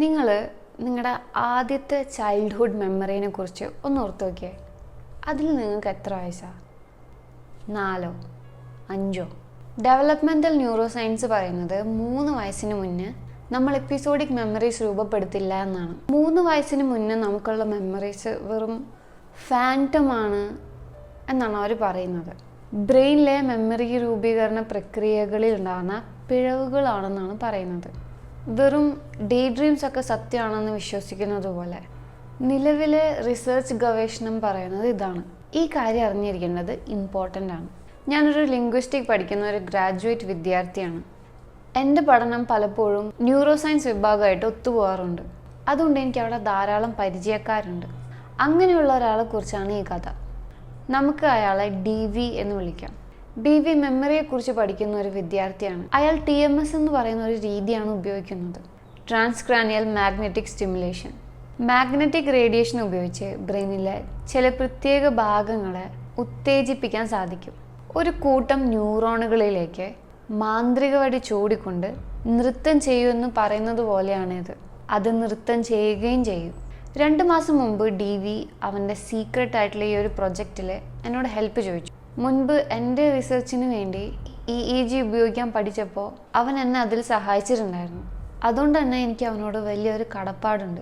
നിങ്ങൾ നിങ്ങളുടെ ആദ്യത്തെ ചൈൽഡ്ഹുഡ് മെമ്മറീനെ കുറിച്ച് ഒന്ന് ഓർത്ത് നോക്കിയേ. അതിൽ നിങ്ങൾക്ക് എത്ര വയസ്സാണ് നാലോ? അഞ്ചോ? ഡെവലപ്മെന്റൽ ന്യൂറോ സയൻസ് പറയുന്നത് മൂന്ന് വയസ്സിന് മുന്നേ നമ്മൾ എപ്പിസോഡിക് മെമ്മറീസ് രൂപപ്പെടുത്തില്ല എന്നാണ്. മൂന്ന് വയസ്സിന് മുന്നേ നമുക്കുള്ള മെമ്മറീസ് വെറും ഫാന്റമാണ് എന്നാണ് അവർ പറയുന്നത്. ബ്രെയിനിലെ മെമ്മറി രൂപീകരണ പ്രക്രിയകളിൽ ഉണ്ടാകുന്ന പിഴവുകളാണെന്നാണ് പറയുന്നത്. വെറും ഡേ ഡ്രീംസ് ഒക്കെ സത്യമാണെന്ന് വിശ്വസിക്കുന്നത് പോലെ നിലവിലെ റിസർച്ച് ഗവേഷണം പറയുന്നത് ഇതാണ്. ഈ കാര്യം അറിഞ്ഞിരിക്കേണ്ടത് ഇമ്പോർട്ടന്റ് ആണ്. ഞാനൊരു ലിംഗ്വിസ്റ്റിക് പഠിക്കുന്ന ഒരു ഗ്രാജുവേറ്റ് വിദ്യാർത്ഥിയാണ്. എന്റെ പഠനം പലപ്പോഴും ന്യൂറോ സയൻസ് വിഭാഗമായിട്ട് ഒത്തുപോകാറുണ്ട്. അതുകൊണ്ട് എനിക്ക് അവിടെ ധാരാളം പരിചയക്കാരുണ്ട്. അങ്ങനെയുള്ള ഒരാളെ കുറിച്ചാണ് ഈ കഥ. നമുക്ക് അയാളെ ഡി വി എന്ന് വിളിക്കാം. ഡി വി മെമ്മറിയെക്കുറിച്ച് പഠിക്കുന്ന ഒരു വിദ്യാർത്ഥിയാണ്. അയാൾ ടി എം എസ് എന്ന് പറയുന്ന ഒരു രീതിയാണ് ഉപയോഗിക്കുന്നത്. Transcranial magnetic stimulation. Magnetic radiation ഉപയോഗിച്ച് ബ്രെയിനിലെ ചില പ്രത്യേക ഭാഗങ്ങളെ ഉത്തേജിപ്പിക്കാൻ സാധിക്കും. ഒരു കൂട്ടം ന്യൂറോണുകളിലേക്ക് മാന്ത്രിക വഴി ചൂടിക്കൊണ്ട് നൃത്തം ചെയ്യുമെന്ന് പറയുന്നത് പോലെയാണിത് അത് നൃത്തം ചെയ്യുകയും ചെയ്യും. രണ്ട് മാസം മുമ്പ് ഡി വി അവന്റെ സീക്രട്ട് ആയിട്ടുള്ള ഈ ഒരു പ്രൊജക്റ്റിൽ എന്നോട് ഹെൽപ്പ് ചോദിച്ചു. മുൻപ് എന്റെ റിസർച്ചിന് വേണ്ടി ഇ ഇ ജി ഉപയോഗിക്കാൻ പഠിച്ചപ്പോൾ അവൻ എന്നെ അതിൽ സഹായിച്ചിട്ടുണ്ടായിരുന്നു. അതുകൊണ്ട് തന്നെ എനിക്ക് അവനോട് വലിയൊരു കടപ്പാടുണ്ട്.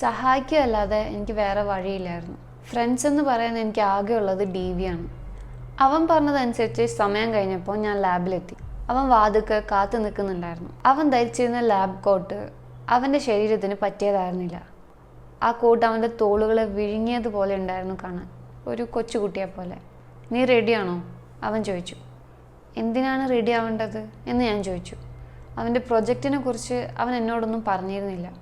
സഹായിക്കുകയല്ലാതെ എനിക്ക് വേറെ വഴിയില്ലായിരുന്നു. ഫ്രണ്ട്സ് എന്ന് പറയുന്ന എനിക്ക് ആകെയുള്ളത് ഡി വി ആണ്. അവൻ പറഞ്ഞതനുസരിച്ച് സമയം കഴിഞ്ഞപ്പോൾ ഞാൻ ലാബിലെത്തി അവൻ വാതുക്ക് കാത്തു നിൽക്കുന്നുണ്ടായിരുന്നു. അവൻ ധരിച്ചിരുന്ന ലാബ് കോട്ട് അവന്റെ ശരീരത്തിന് പറ്റിയതായിരുന്നില്ല. ആ കോട്ട് അവന്റെ തോളുകളെ വിഴുങ്ങിയതുപോലെ ഉണ്ടായിരുന്നു കാണാൻ. ഒരു കൊച്ചുകുട്ടിയെ പോലെ നീ റെഡിയാണോ അവൻ ചോദിച്ചു. എന്തിനാണ് റെഡി ആവേണ്ടത് എന്ന് ഞാൻ ചോദിച്ചു. അവന്റെ പ്രൊജക്റ്റിനെ കുറിച്ച് അവൻ എന്നോടൊന്നും പറഞ്ഞിരുന്നില്ല.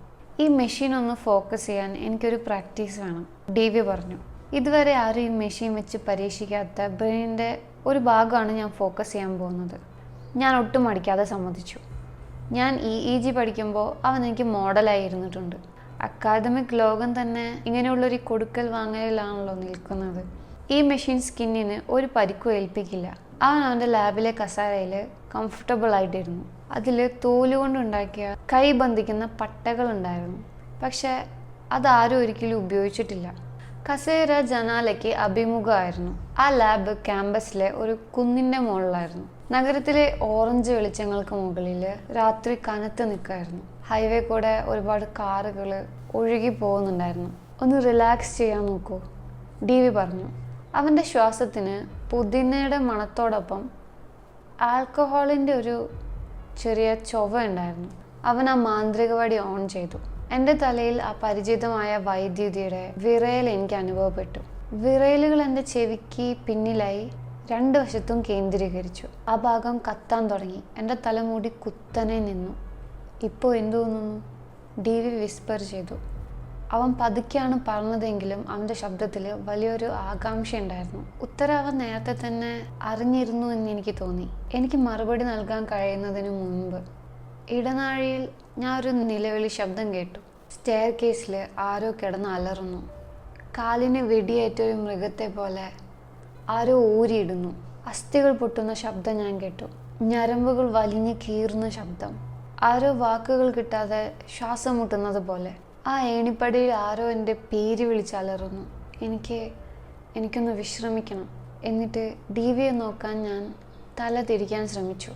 ഈ മെഷീൻ ഒന്ന് ഫോക്കസ് ചെയ്യാൻ എനിക്കൊരു പ്രാക്ടീസ് വേണം ഡി വി പറഞ്ഞു. ഇതുവരെ ആരും ഈ മെഷീൻ വെച്ച് പരീക്ഷിക്കാത്ത ബ്രെയിനിന്റെ ഒരു ഭാഗമാണ് ഞാൻ ഫോക്കസ് ചെയ്യാൻ പോകുന്നത്. ഞാൻ ഒട്ടും മടിക്കാതെ സമ്മതിച്ചു. ഞാൻ ഇ ഇ ജി പഠിക്കുമ്പോൾ അവൻ എനിക്ക് മോഡലായി ഇരുന്നിട്ടുണ്ട്. അക്കാദമിക് ലോകം തന്നെ ഇങ്ങനെയുള്ളൊരു കൊടുക്കൽ വാങ്ങലിലാണല്ലോ നിൽക്കുന്നത്. ഈ മെഷീൻ സ്കിന്നിന് ഒരു പരിക്കും ഏൽപ്പിക്കില്ല. അവൻ അവന്റെ ലാബിലെ കസാരയിൽ കംഫർട്ടബിൾ ആയിട്ടിരുന്നു. അതിൽ തോലുകൊണ്ടുണ്ടാക്കിയ കൈ ബന്ധിക്കുന്ന പട്ടകൾ ഉണ്ടായിരുന്നു. പക്ഷേ അതാരും ഒരിക്കലും ഉപയോഗിച്ചിട്ടില്ല. കസേര ജനാലയ്ക്ക് അഭിമുഖമായിരുന്നു. ആ ലാബ് ക്യാമ്പസിലെ ഒരു കുന്നിന്റെ മുകളിലായിരുന്നു. നഗരത്തിലെ ഓറഞ്ച് വെളിച്ചങ്ങൾക്ക് മുകളിൽ രാത്രി കനത്ത് നിൽക്കായിരുന്നു ഹൈവേ കൂടെ ഒരുപാട് കാറുകൾ ഒഴുകി പോകുന്നുണ്ടായിരുന്നു. ഒന്ന് റിലാക്സ് ചെയ്യാൻ നോക്കൂ. ഡി വി പറഞ്ഞു. അവന്റെ ശ്വാസത്തിന് പുതിനയുടെ മണത്തോടൊപ്പം ആൽക്കഹോളിന്റെ ഒരു ചെറിയ ചൊവ ഉണ്ടായിരുന്നു. അവൻ ആ മാന്ത്രിക വടി ഓൺ ചെയ്തു. എന്റെ തലയിൽ ആ പരിചിതമായ വൈദ്യുതിയുടെ വിറയൽ എനിക്ക് അനുഭവപ്പെട്ടു. വിറയലുകൾ എന്റെ ചെവിക്ക് പിന്നിലായി രണ്ട് വശത്തും കേന്ദ്രീകരിച്ചു. ആ ഭാഗം കത്താൻ തുടങ്ങി. എന്റെ തലമുടി കുത്തനെ നിന്നു. ഇപ്പോൾ എന്തു തോന്നുന്നു? ഡി വി വിസ്പർ ചെയ്തു. അവൻ പതുക്കെയാണ് പറഞ്ഞതെങ്കിലും അവന്റെ ശബ്ദത്തിൽ വലിയൊരു ആകാംക്ഷ ഉണ്ടായിരുന്നു ഉത്തരം അവൻ നേരത്തെ തന്നെ അറിഞ്ഞിരുന്നു എന്ന് എനിക്ക് തോന്നി. എനിക്ക് മറുപടി നൽകാൻ കഴിയുന്നതിന് മുൻപ് ഇടനാഴിയിൽ ഞാൻ ഒരു നിലവിളി ശബ്ദം കേട്ടു. സ്റ്റെയർ കേസിൽ ആരോ കിടന്ന് അലറുന്നു. കാലിന് വെടിയേറ്റ ഒരു മൃഗത്തെ പോലെ ആരോ ഊരിയിടുന്നു. അസ്ഥികൾ പൊട്ടുന്ന ശബ്ദം ഞാൻ കേട്ടു. ഞരമ്പുകൾ വലിഞ്ഞു കീറുന്ന ശബ്ദം. ആരോ വാക്കുകൾ കിട്ടാതെ ശ്വാസം മുട്ടുന്നത് പോലെ. ആ ഏണിപ്പടിയിൽ ആരോ എന്റെ പേര് വിളിച്ചലറുന്നു എനിക്ക് എനിക്കൊന്ന് വിശ്രമിക്കണം. എന്നിട്ട് ഡി വിയെ നോക്കാൻ ഞാൻ തല തിരിക്കാൻ ശ്രമിച്ചു.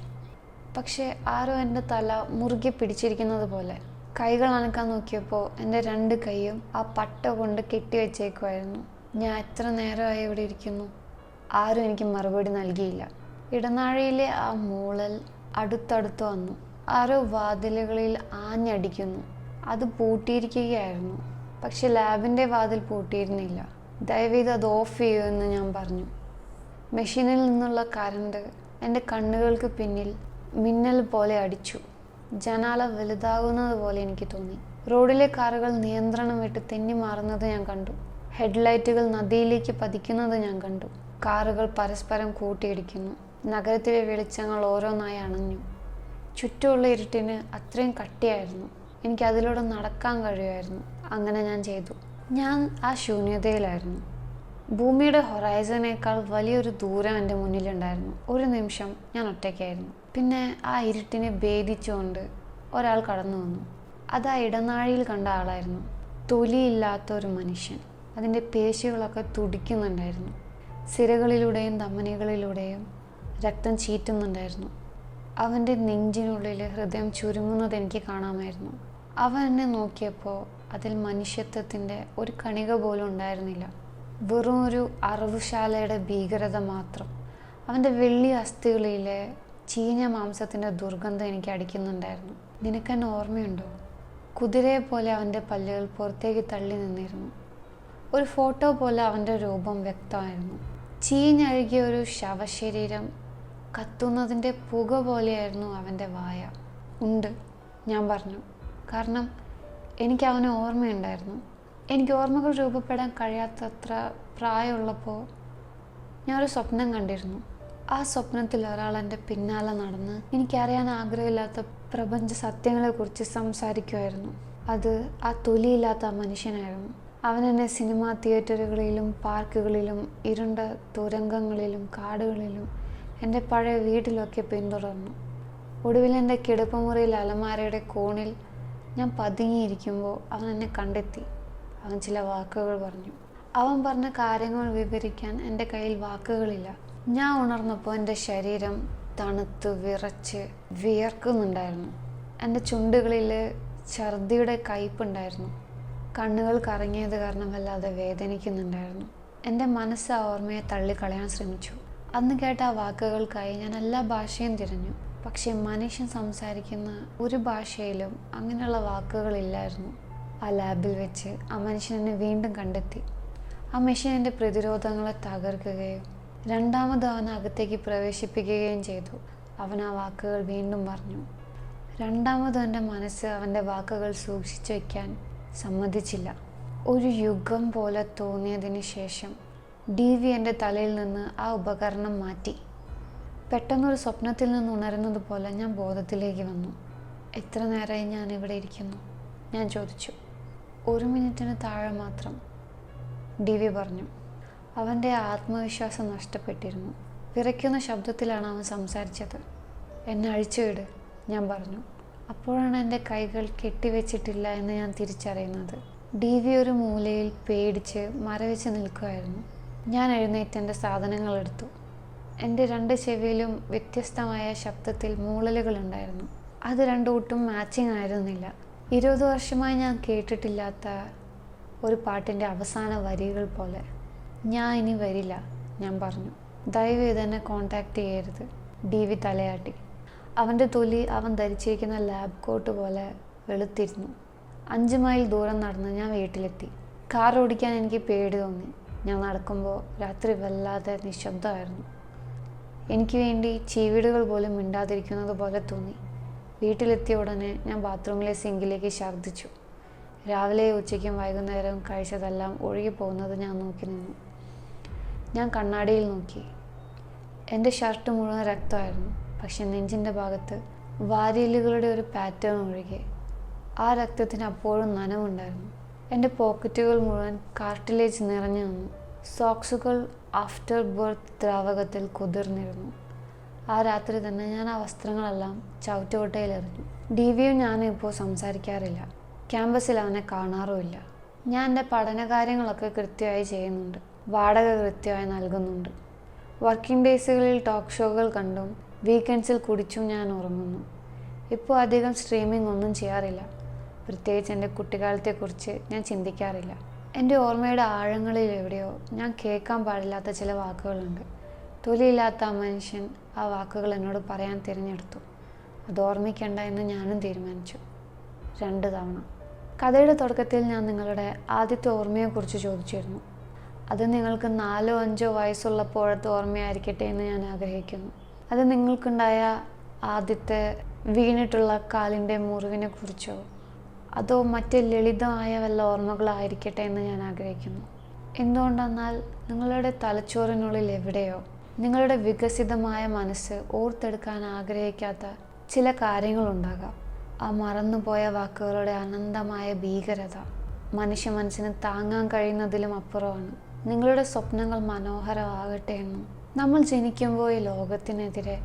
പക്ഷേ ആരോ എന്റെ തല മുറുകെ പിടിച്ചിരിക്കുന്നത് പോലെ കൈകൾ അനക്കാൻ നോക്കിയപ്പോൾ എന്റെ രണ്ട് കൈയും ആ പട്ട കൊണ്ട് കെട്ടി കെട്ടിവെച്ചേക്കുമായിരുന്നു ഞാൻ എത്ര നേരമായി ഇവിടെ ഇരിക്കുന്നു? ആരും എനിക്ക് മറുപടി നൽകിയില്ല. ഇടനാഴിയിലെ ആ മൂളൽ അടുത്തടുത്ത് വന്നു. ആരോ വാതിലുകളിൽ ആഞ്ഞടിക്കുന്നു. അത് പൂട്ടിയിരിക്കുകയായിരുന്നു. പക്ഷെ ലാബിന്റെ വാതിൽ പൂട്ടിയിരുന്നില്ല. ദയവേത് അത് ഓഫ് ചെയ്യൂ എന്ന് ഞാൻ പറഞ്ഞു. മെഷീനിൽ നിന്നുള്ള കറണ്ട് എന്റെ കണ്ണുകൾക്ക് പിന്നിൽ മിന്നൽ പോലെ അടിച്ചു. ജനാല വലുതാകുന്നത് പോലെ എനിക്ക് തോന്നി. റോഡിലെ കാറുകൾ നിയന്ത്രണം വിട്ട് തെന്നി മാറുന്നത് ഞാൻ കണ്ടു. ഹെഡ്ലൈറ്റുകൾ നദിയിലേക്ക് പതിക്കുന്നത് ഞാൻ കണ്ടു. കാറുകൾ പരസ്പരം കൂട്ടിയിടിക്കുന്നു. നഗരത്തിലെ വെളിച്ചങ്ങൾ ഓരോന്നായി അണഞ്ഞു. ചുറ്റുമുള്ള ഇരുട്ടിന് അത്രയും കട്ടിയായിരുന്നു. എനിക്ക് അതിലൂടെ നടക്കാൻ കഴിയുമായിരുന്നു. അങ്ങനെ ഞാൻ ചെയ്തു. ഞാൻ ആ ശൂന്യതയിലായിരുന്നു. ഭൂമിയുടെ ഹൊറൈസനേക്കാൾ വലിയൊരു ദൂരം എന്റെ മുന്നിലുണ്ടായിരുന്നു. ഒരു നിമിഷം ഞാൻ ഒറ്റയ്ക്കായിരുന്നു. പിന്നെ ആ ഇരുട്ടിനെ ഭേദിച്ചുകൊണ്ട് ഒരാൾ കടന്നു വന്നു. അത് ആ ഇടനാഴിയിൽ കണ്ട ആളായിരുന്നു. തൊലിയില്ലാത്ത ഒരു മനുഷ്യൻ. അതിന്റെ പേശികളൊക്കെ തുടിക്കുന്നുണ്ടായിരുന്നു. സിരകളിലൂടെയും ധമനികളിലൂടെയും രക്തം ചീറ്റുന്നുണ്ടായിരുന്നു. അവന്റെ നെഞ്ചിനുള്ളിൽ ഹൃദയം ചുരുങ്ങുന്നത് എനിക്ക് കാണാമായിരുന്നു. അവൻ എന്നെ നോക്കിയപ്പോൾ അതിൽ മനുഷ്യത്വത്തിന്റെ ഒരു കണിക പോലും ഉണ്ടായിരുന്നില്ല. വെറും ഒരു അറിവുശാലയുടെ ഭീകരത മാത്രം. അവന്റെ വെള്ളി അസ്ഥികളിലെ ചീഞ്ഞ മാംസത്തിന്റെ ദുർഗന്ധം എനിക്ക് അടിക്കുന്നുണ്ടായിരുന്നു. നിനക്കെന്നെ ഓർമ്മയുണ്ടോ? കുതിരയെ പോലെ അവന്റെ പല്ലുകൾ പുറത്തേക്ക് തള്ളി നിന്നിരുന്നു. ഒരു ഫോട്ടോ പോലെ അവന്റെ രൂപം വ്യക്തമായിരുന്നു. ചീഞ്ഞഴുകിയ ഒരു ശവശരീരം കത്തുന്നതിന്റെ പുക പോലെയായിരുന്നു അവന്റെ വായ. ഉണ്ട് ഞാൻ പറഞ്ഞു. കാരണം എനിക്ക് അവനെ ഓർമ്മയുണ്ടായിരുന്നു. എനിക്ക് ഓർമ്മകൾ രൂപപ്പെടാൻ കഴിയാത്തത്ര പ്രായമുള്ളപ്പോൾ ഞാൻ ഒരു സ്വപ്നം കണ്ടിരുന്നു. ആ സ്വപ്നത്തിൽ ഒരാൾ എന്റെ പിന്നാലെ നടന്ന് എനിക്കറിയാൻ ആഗ്രഹമില്ലാത്ത പ്രപഞ്ച സത്യങ്ങളെക്കുറിച്ച് സംസാരിക്കുമായിരുന്നു അത് ആ തൊലിയില്ലാത്ത മനുഷ്യനായിരുന്നു. അവൻ എന്നെ സിനിമാ തിയേറ്ററുകളിലും പാർക്കുകളിലും ഇരുണ്ട തുരങ്കങ്ങളിലും കാടുകളിലും എന്റെ പഴയ വീട്ടിലൊക്കെ പിന്തുടർന്നു. ഒടുവിൽ എന്റെ കിടപ്പുമുറിയിൽ അലമാരയുടെ കോണിൽ ഞാൻ പതുങ്ങിയിരിക്കുമ്പോൾ അവൻ എന്നെ കണ്ടെത്തി. അവൻ ചില വാക്കുകൾ പറഞ്ഞു. അവൻ പറഞ്ഞ കാര്യങ്ങൾ വിവരിക്കാൻ എന്റെ കയ്യിൽ വാക്കുകളില്ല. ഞാൻ ഉണർന്നപ്പോൾ എന്റെ ശരീരം തണുത്ത് വിറച്ച് വിയർക്കുന്നുണ്ടായിരുന്നു. എന്റെ ചുണ്ടുകളിൽ ഛർദിയുടെ കയ്പുണ്ടായിരുന്നു. കണ്ണുകൾ കറങ്ങിയത് കാരണം വല്ലാതെ വേദനിക്കുന്നുണ്ടായിരുന്നു. എന്റെ മനസ്സ് ആ ഓർമ്മയെ തള്ളിക്കളയാൻ ശ്രമിച്ചു. അന്ന് കേട്ട ആ വാക്കുകൾക്കായി ഞാൻ എല്ലാ ഭാഷയും തിരഞ്ഞു. പക്ഷേ മനുഷ്യൻ സംസാരിക്കുന്ന ഒരു ഭാഷയിലും അങ്ങനെയുള്ള വാക്കുകളില്ലായിരുന്നു. ആ ലാബിൽ വെച്ച് ആ മനുഷ്യനെ വീണ്ടും കണ്ടെത്തി. ആ മെഷീൻ എന്റെ പ്രതിരോധങ്ങളെ തകർക്കുകയും രണ്ടാമത് അവൻ അകത്തേക്ക് പ്രവേശിപ്പിക്കുകയും ചെയ്തു. അവൻ ആ വാക്കുകൾ വീണ്ടും പറഞ്ഞു. രണ്ടാമത് എന്റെ മനസ്സ് അവന്റെ വാക്കുകൾ സൂക്ഷിച്ചു വയ്ക്കാൻ സമ്മതിച്ചില്ല. ഒരു യുഗം പോലെ തോന്നിയതിന് ശേഷം ഡി വി എന്റെ തലയിൽ നിന്ന് ആ ഉപകരണം മാറ്റി. പെട്ടെന്നൊരു സ്വപ്നത്തിൽ നിന്ന് ഉണരുന്നത് പോലെ ഞാൻ ബോധത്തിലേക്ക് വന്നു. എത്ര നേരമായി ഞാൻ ഇവിടെ ഇരിക്കുന്നു? ഞാൻ ചോദിച്ചു. ഒരു മിനിറ്റിന് താഴെ മാത്രം ഡി വി പറഞ്ഞു. അവന്റെ ആത്മവിശ്വാസം നഷ്ടപ്പെട്ടിരുന്നു. വിറയ്ക്കുന്ന ശബ്ദത്തിലാണ് അവൻ സംസാരിച്ചത്. എന്നെ അഴിച്ചുവിട് ഞാൻ പറഞ്ഞു. അപ്പോഴാണ് എന്റെ കൈകൾ കെട്ടിവെച്ചിട്ടില്ല എന്ന് ഞാൻ തിരിച്ചറിയുന്നത്. ഡി വി ഒരു മൂലയിൽ പേടിച്ച് മരവിച്ച് നിൽക്കുമായിരുന്നു. ഞാൻ എഴുന്നേറ്റ് എന്റെ സാധനങ്ങൾ എടുത്തു. എന്റെ രണ്ട് ചെവിയിലും വ്യത്യസ്തമായ ശബ്ദത്തിൽ മൂളലുകളുണ്ടായിരുന്നു. അത് രണ്ടു ഒട്ടും മാച്ചിങ് ആയിരുന്നില്ല. ഇരുപത് വർഷമായി ഞാൻ കേട്ടിട്ടില്ലാത്ത ഒരു പാട്ടിന്റെ അവസാന വരികൾ പോലെ. ഞാൻ ഇനി വരില്ല ഞാൻ പറഞ്ഞു. ദയവ് ചെയ്ത് എന്നെ കോണ്ടാക്ട് ചെയ്യരുത് ഡി വി തലയാട്ടി. അവന്റെ തൊലി അവൻ ധരിച്ചിരിക്കുന്ന ലാബ് കോട്ട് പോലെ വെളുത്തിരുന്നു. അഞ്ച് മൈൽ ദൂരം നടന്ന് ഞാൻ വീട്ടിലെത്തി. കാർ ഓടിക്കാൻ എനിക്ക് പേടി തോന്നി. ഞാൻ നടക്കുമ്പോൾ രാത്രി വല്ലാതെ നിശബ്ദമായിരുന്നു. എനിക്ക് വേണ്ടി ചീവീടുകൾ പോലും മിണ്ടാതിരിക്കുന്നത് പോലെ തോന്നി. വീട്ടിലെത്തിയ ഉടനെ ഞാൻ ബാത്റൂമിലെ സിങ്കിലേക്ക് ഛർദ്ദിച്ചു. രാവിലെ ഉച്ചയ്ക്കും വൈകുന്നേരവും കഴിച്ചതെല്ലാം ഒഴുകി പോകുന്നത് ഞാൻ നോക്കി നിന്നു. ഞാൻ കണ്ണാടിയിൽ നോക്കി. എന്റെ ഷർട്ട് മുഴുവൻ രക്തമായിരുന്നു. പക്ഷെ നെഞ്ചിന്റെ ഭാഗത്ത് വാരിയലുകളുടെ ഒരു പാറ്റേൺ ഒഴുകി ആ രക്തത്തിന് അപ്പോഴും നനവുണ്ടായിരുന്നു. എന്റെ പോക്കറ്റുകൾ മുഴുവൻ കാർട്ടിലേജ് നിറഞ്ഞു നിന്നു. സോക്സുകൾ ആഫ്റ്റർ ബർത്ത് ദ്രാവകത്തിൽ കുതിർന്നിരുന്നു. ആ രാത്രി തന്നെ ഞാൻ ആ വസ്ത്രങ്ങളെല്ലാം ചവിട്ടുകൊട്ടയിലെറിഞ്ഞു ഡി വിയും ഞാനും ഇപ്പോൾ സംസാരിക്കാറില്ല. ക്യാമ്പസിൽ അവനെ കാണാറുമില്ല. ഞാൻ എന്റെ പഠനകാര്യങ്ങളൊക്കെ കൃത്യമായി ചെയ്യുന്നുണ്ട്. വാടക കൃത്യമായി നൽകുന്നുണ്ട്. വർക്കിംഗ് ഡേയ്സുകളിൽ ടോക്ക് ഷോകൾ കണ്ടും വീക്കെൻഡ്സിൽ കുടിച്ചും ഞാൻ ഉറങ്ങുന്നു. ഇപ്പോൾ അധികം സ്ട്രീമിംഗ് ഒന്നും ചെയ്യാറില്ല. പ്രത്യേകിച്ച് എന്റെ കുട്ടിക്കാലത്തെക്കുറിച്ച് ഞാൻ ചിന്തിക്കാറില്ല. എന്റെ ഓർമ്മയുടെ ആഴങ്ങളിൽ എവിടെയോ ഞാൻ കേൾക്കാൻ പാടില്ലാത്ത ചില വാക്കുകളുണ്ട്. തൊലിയില്ലാത്ത ആ മനുഷ്യൻ ആ വാക്കുകൾ എന്നോട് പറയാൻ തിരഞ്ഞെടുത്തു. അത് ഓർമ്മിക്കേണ്ട എന്ന് ഞാനും തീരുമാനിച്ചു. രണ്ട് തവണ. കഥയുടെ തുടക്കത്തിൽ ഞാൻ നിങ്ങളുടെ ആദ്യത്തെ ഓർമ്മയെക്കുറിച്ച് ചോദിച്ചിരുന്നു. അത് നിങ്ങൾക്ക് നാലോ അഞ്ചോ വയസ്സുള്ളപ്പോഴത്തെ ഓർമ്മയായിരിക്കട്ടെ എന്ന് ഞാൻ ആഗ്രഹിക്കുന്നു. അത് നിങ്ങൾക്കുണ്ടായ ആദ്യത്തെ വീണിട്ടുള്ള കാലിന്റെ മുറിവിനെ കുറിച്ചോ അതോ മറ്റ് ലളിതമായ വല്ല ഓർമ്മകളായിരിക്കട്ടെ എന്ന് ഞാൻ ആഗ്രഹിക്കുന്നു. എന്തുകൊണ്ടെന്നാൽ നിങ്ങളുടെ തലച്ചോറിനുള്ളിൽ എവിടെയോ നിങ്ങളുടെ വികസിതമായ മനസ്സ് ഓർത്തെടുക്കാൻ ആഗ്രഹിക്കാത്ത ചില കാര്യങ്ങളുണ്ടാകാം. ആ മറന്നുപോയ വാക്കുകളുടെ അനന്തമായ ഭീകരത മനുഷ്യ മനസ്സിന് താങ്ങാൻ കഴിയുന്നതിലും അപ്പുറമാണ്. നിങ്ങളുടെ സ്വപ്നങ്ങൾ മനോഹരമാകട്ടെ എന്നും നമ്മൾ ജനിക്കുമ്പോൾ ഈ ലോകത്തിനെതിരെ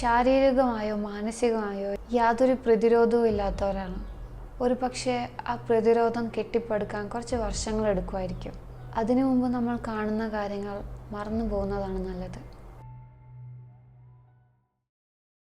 ശാരീരികമായോ മാനസികമായോ യാതൊരു പ്രതിരോധവും ഇല്ലാത്തവരാണ് ഒരു പക്ഷേ ആ പ്രതിരോധം കെട്ടിപ്പടുക്കാൻ കുറച്ച് വർഷങ്ങൾ എടുക്കുമായിരിക്കും. അതിനു മുമ്പ് നമ്മൾ കാണുന്ന കാര്യങ്ങൾ മറന്നു പോകുന്നതാണ് നല്ലത്.